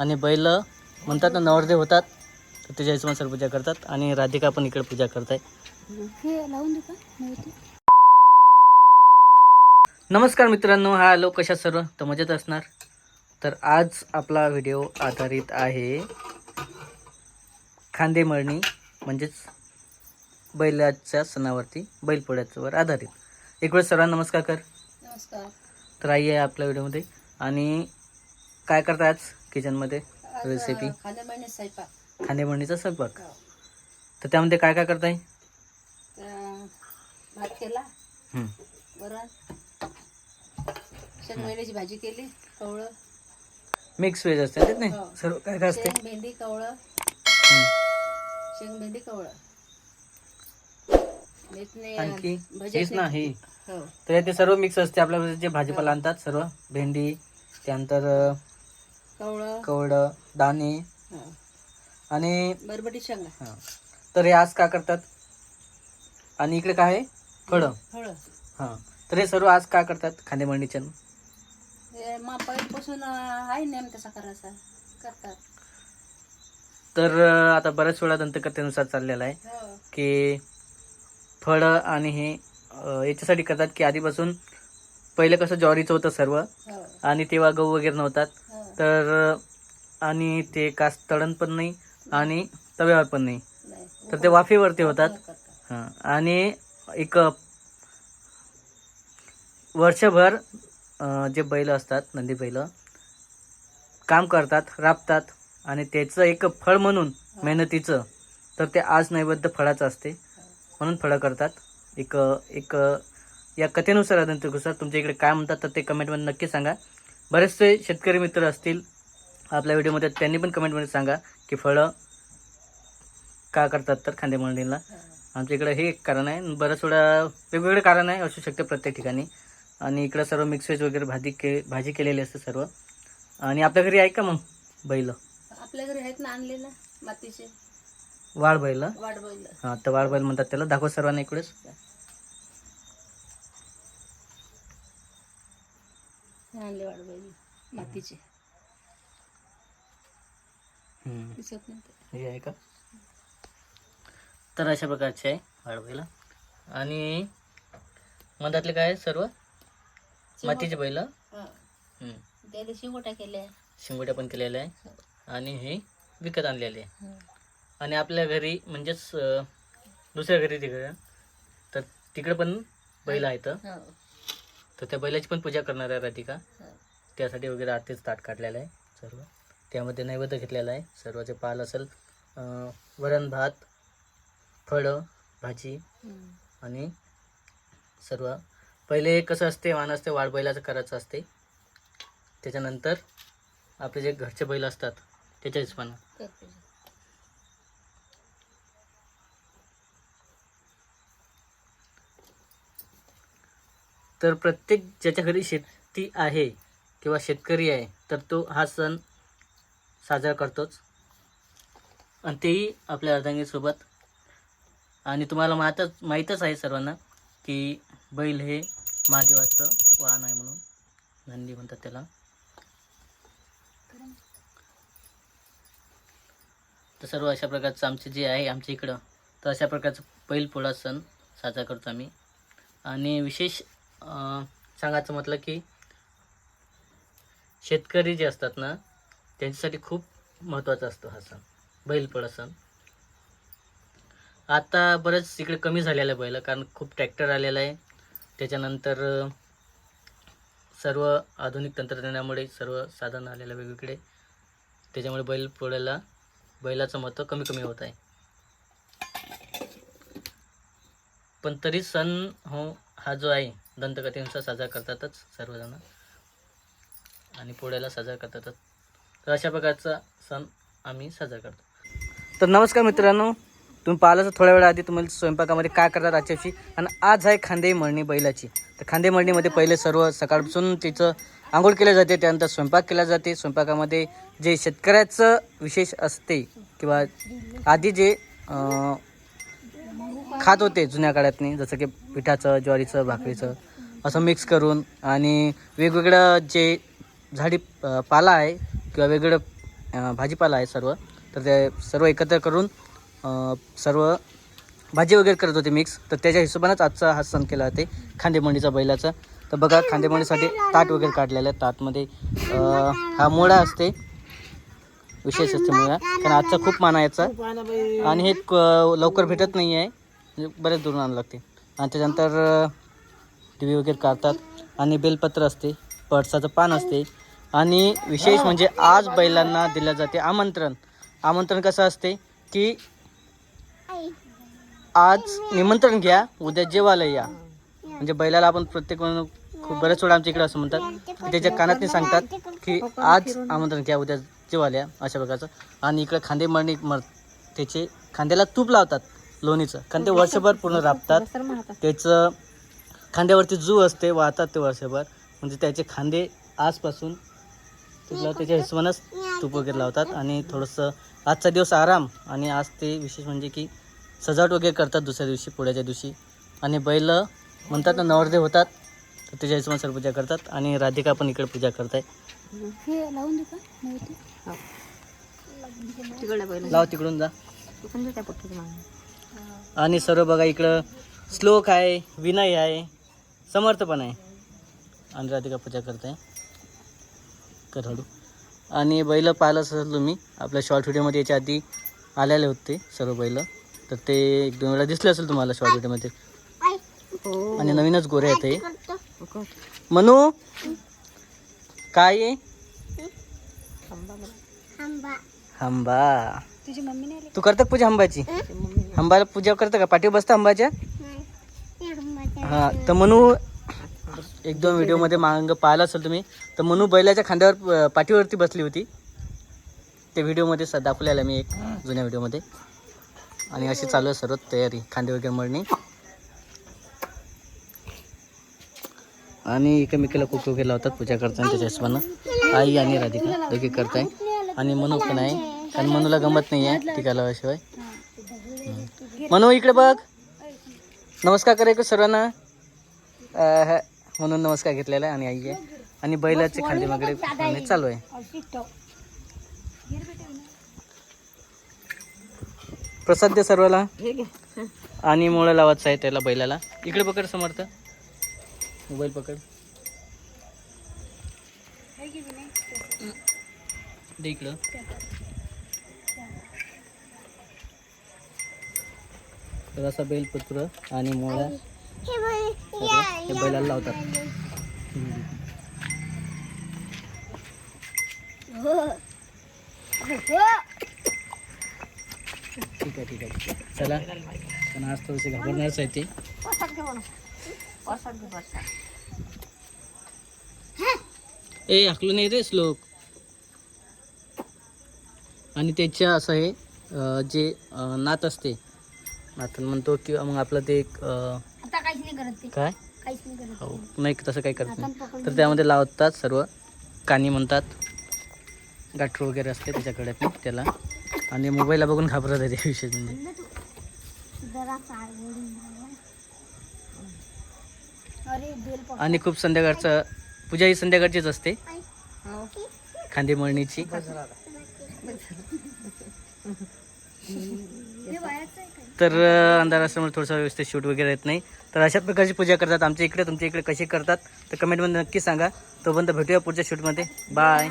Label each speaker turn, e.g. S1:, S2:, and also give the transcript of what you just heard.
S1: आणि बैल म्हणतात ना नवरदेव होतात तर त्याच्या हिशोबाने सर्व पूजा करतात. आणि राधिका पण इकडे पूजा करत आहे नमस्कार मित्रांनो हा आलो कशा सर्व? तर मजेत असणार. तर आज आपला व्हिडिओ आधारित आहे खांदे मळणी म्हणजेच बैलाच्या सणावरती बैलपोळ्याच्यावर आधारित. एक वेळ सर्वांना नमस्कार कर.
S2: नमस्कार.
S1: तर आई आहे आपल्या व्हिडिओमध्ये. आणि काय करता आज? किचनमध्ये रेसिपी
S2: खाद्य महिने स्वयंपाक.
S1: स्वयंपाक? तर त्यामध्ये काय काय करताय?
S2: तर भात केला.
S1: हं.
S2: वरण. भाजी केली कवळं.
S1: मिक्स व्हेज असते नाही
S2: हो.
S1: सर्व काय काय असते?
S2: शेंग भेंडी कवळं.
S1: हं.
S2: शेंग भेंडी कवळं.
S1: आणखी?
S2: भजी
S1: हेच ना. ही.
S2: हो.
S1: तर ते सर्व मिक्स असते. आपल्याकडे जे भाजीपाला आणतात सर्व. भेंडी त्यानंतर अ,
S2: कवळं.
S1: कवडं दाणे.
S2: हो.
S1: आणि
S2: बरबटी शेंगा.
S1: हा. तर हे आज का करतात? आणि इकडे काय आहे? फळं.
S2: फळं.
S1: हां. तर हे सर्व आज का करतात? खांदे मळणीच्या
S2: हे मग पहिल्यापासून अं, आहे नेम तसा करायचा. करतात.
S1: तर अ, आता बऱ्याच वेळा दंतकथेनुसार चाललेला आहे
S2: हो.
S1: की फळं आणि हे अ, याच्यासाठी करतात की आधीपासून पहिलं कसं ज्वारीचं होतं सर्व
S2: हो.
S1: आणि तेव्हा गहू वगैरे नव्हतात. तर आणि ते कास तळण पण नाही आणि तव्यावर पण नाही. तर ते वाफेवरती होतात. हां आणि एक वर्षभर जे बैल असतात नंदी बैल काम करतात राबतात आणि त्याचं एक फळ म्हणून मेहनतीचं तर ते आज नैवेद्य फळाचं असते. म्हणून फळं करतात. एक एक या कथेनुसार अदंतनुसार तुमच्या इकडे काय म्हणतात तर ते कमेंटमध्ये नक्की सांगा. बरेचसे शेतकरी मित्र असतील आपल्या व्हिडिओमध्ये त्यांनी पण कमेंटमध्ये सांगा की फळं का करतात तर खांदे मंडळीला आमच्या इकडे हे एक कारण आहे. बऱ्याच वेळा वेगवेगळे कारण आहे असू शकते प्रत्येक ठिकाणी. आणि इकडं सर्व मिक्स व्हेज वगैरे भाजी के भाजी केलेली असते सर्व. आणि आपल्या घरी आहे का मग बैल?
S2: आपल्या घरी आहेत ना आणलेलं मातीचे.
S1: वाळ बैल
S2: वाट बैल
S1: हां तर वाळ बैल म्हणतात त्याला. दाखव सर्वांना इकडेच.
S2: आणले बैल मातीचे. दिसत नाही ते.
S1: हे आहे का तर अशा प्रकारचे आहे बैल आणि मधातले काय आहे सर्व मातीचे बैल
S2: हा.
S1: हम्म.
S2: त्याला शिंगोट्या केल्या
S1: शिंगोट्या पण केलेल्या आहे आणि हे विकत आणलेले आहे
S2: हो.
S1: आणि आपल्या घरी म्हणजेच अं, दुसऱ्या घरी तिकडे तर तिकडे पण बैल आहेत
S2: हो.
S1: तर त्या बैलाची पण पूजा करणार आहे राधिका.
S2: हो.
S1: त्यासाठी वगैरे आतेच ताट काढलेलं आहे सर्व. त्यामध्ये नैवेद्य घेतलेला आहे. सर्व जे पाल असेल वरण भात फळं भाजी. आणि सर्व. पहिले कसं असते वाण असते वाढ बैलाचं करायचं असते. त्याच्यानंतर आपले जे घरचे बैल असतात त्याच्या हिशोबानं तर प्रत्येक ज्याच्या घरी शेती आहे किंवा शेतकरी आहे तर तो हा सण साजरा करतोच. आणि तेही आपल्या अर्धांगीसोबत आणि तुम्हाला माहीतच माहीतच आहे सर्वांना की बैल हे महादेवाचं वाहन आहे म्हणून. नंदी म्हणतात त्याला. तर सर्व अशा प्रकारचं आमचे जे आहे आमच्या इकडं तर अशा प्रकारचं बैल पोळा सण साजरा करतो आम्ही. आणि विशेष सांगायचं म्हटलं की शेतकरी जे असतात ना त्यांच्यासाठी खूप महत्त्वाचा असतो हा सण. बैलपोळा सण. आता बरंच इकडे कमी झालेलं आहे बैल कारण खूप ट्रॅक्टर आलेला आहे. त्याच्यानंतर सर्व आधुनिक तंत्रज्ञानामुळे सर्व साधन आलेलं वेगवेगळे. त्याच्यामुळे बैल पोळ्याला बैलाचं महत्त्व कमी कमी होत आहे. पण तरी सण हो हा जो आहे दंतकथेनुसार साजरा करतातच सर्वजण. आणि पोळ्याला साजरा करतातच. तर अशा प्रकारचा सण आम्ही साजरा करतो. तर नमस्कार मित्रांनो तुम्ही पाहिलं तर थोड्या वेळा आधी तुम्हाला स्वयंपाकामध्ये काय करतात आजच्याशी? आणि आज आहे खांदे मळणी बैलाची. तर खांदे मळणीमध्ये पहिले सर्व सकाळपासून तिचं आंघोळ केलं जाते त्यानंतर स्वयंपाक केला जाते. स्वयंपाकामध्ये जे शेतकऱ्याचं विशेष असते किंवा आधी जे खात होते जुन्या काळातनी जसं की पिठाचं ज्वारीचं भाकरीचं असं मिक्स करून आणि वेगवेगळं जे झाडी पाला आहे किंवा वेगवेगळं भाजीपाला आहे सर्व तर ते सर्व एकत्र करून सर्व भाजी वगैरे करत होते मिक्स तर त्याच्या हिशोबानंच आजचा हा सण केला जाते खांदेमंडीचा बैलाचा. तर बघा खांदेमंडीसाठी ताट वगैरे काढलेलं आहे. ताटमध्ये हा मुळा असते. विशेष असते मुळा. कारण आजचा खूप माना याचा. आणि हे क- लवकर भेटत नाही आहे म्हणजे बरेच दुरून आणावं लागते. आणि त्याच्यानंतर दिवे वगैरे काढतात आणि बेलपत्र असते पळसाचं पान असते. आणि विशेष म्हणजे आज बैलांना दिलं जाते आमंत्रण. आमंत्रण कसं असते की आज निमंत्रण घ्या उद्या जेवायला या. म्हणजे बैलाला आपण प्रत्येक खूप बऱ्याच वेळा आमच्या इकडे असं म्हणतात. त्याच्या कानातने सांगतात की आज आमंत्रण घ्या उद्या जेवायला या अशा प्रकारचं. आणि इकडे खांदे मरणी मर त्याचे खांद्याला तूप लावतात लोणीचं. कारण ते वर्षभर पूर्ण राबतात. त्याचं खांद्यावरती जू असते वाहतात ते वर्षभर. म्हणजे त्याचे खांदे आजपासून तुला त्याच्या हिशोबानंच तूप वगैरे लावतात आणि थोडंसं आजचा दिवस आराम आणि आज ते विशेष म्हणजे की सजावट वगैरे करतात दुसऱ्या दिवशी पुढ्याच्या दिवशी. आणि बैल म्हणतात ना नवरदेव होतात तर त्याच्या हिशोबाने सर्व पूजा करतात आणि राधिका पण इकडे पूजा करताय.
S2: हे लावून देऊ का? नव्हती
S1: लाव तिकडून जा. आणि सर्व बघा इकडं श्लोक आहे विनय आहे समर्थ पण आहे. आणि राधिका पूजा करताय. कर हळू. आणि बैल पाहिलं असेल तुम्ही आपल्या शॉर्ट व्हिडिओमध्ये याच्या आधी आलेले होते सर्व बैल. तर ते एक दोन वेळा दिसले असेल तुम्हाला शॉर्ट व्हिडिओमध्ये आणि नवीनच गोरे आहेत हे. मनू काय आहे? हंबा.
S2: तुझी मम्मी नाही
S1: तू करता पूजा हंबाची? हंबाला पूजा करता का? पाठीवर बसता हंबाच्या? हां तर म्हणू एक दोन व्हिडिओमध्ये मांग पाहिला असेल तुम्ही तर म्हणू बैलाच्या खांद्यावर पाठीवरती बसली होती. ते व्हिडिओमध्ये स दाखवलेला मी एक जुन्या व्हिडिओमध्ये. आणि अशी चालू आहे सर्व तयारी खांदे वगैरे मळणी. आणि एकमेकीला कुक वगैरे लावतात पूजा करताना त्याच्या हिशोबानं. आई आणि राधिका दोघे करताय. आणि मनू पण आहे. कारण मनूला गमत नाही आहे टिकायला लावाशिवाय मनू इकडे बघ. नमस्कार करायचं सर्वांना म्हणून नमस्कार घेतलेला आहे आणि आई आहे. आणि बैलाचे खांदे वगैरे चालू आहे. प्रसाद दे सर्वाला. आणि मुळं लावायचं आहे त्याला बैलाला. इकडे पकड समर्थ. मोबाईल पकड. दे इकडं. तर असा बैलपत्र आणि मोळा हे बैलाला लावतात. ठीक आहे ठीक आहे ठीक आहे. चला. पण आज थोडेसे घाबरणारच आहे ते. ए हाकलू नाही रे श्लोक. आणि त्याच्या असं हे जे नात असते नात म्हणतो किंवा मग आपलं ते एक अं,
S2: आता काहीच नाही करत ते.
S1: काय?
S2: काहीच नाही करत
S1: हो नाही तसं काही करत नाही. तर त्यामध्ये लावतात सर्व. कानी म्हणतात. गाठरू वगैरे असते त्याच्याकडे पण त्याला. आणि मोबाईलला बघून घाबरत आहे ते विशेष म्हणजे.
S2: अरे बेल पकड.
S1: आणि खूप संध्याकाळचं पूजा ही संध्याकाळचीच असते. खांदे तर अंधार असल्यामुळे थोडंसं व्यवस्थित शूट वगैरे येत नाही. तर अशा प्रकारची पूजा करतात आमच्या इकडे तुमच्या इकडे कशी करतात तर कमेंटमध्ये नक्की सांगा. तोपर्यंत भेटूया पुढच्या शूटमध्ये. बाय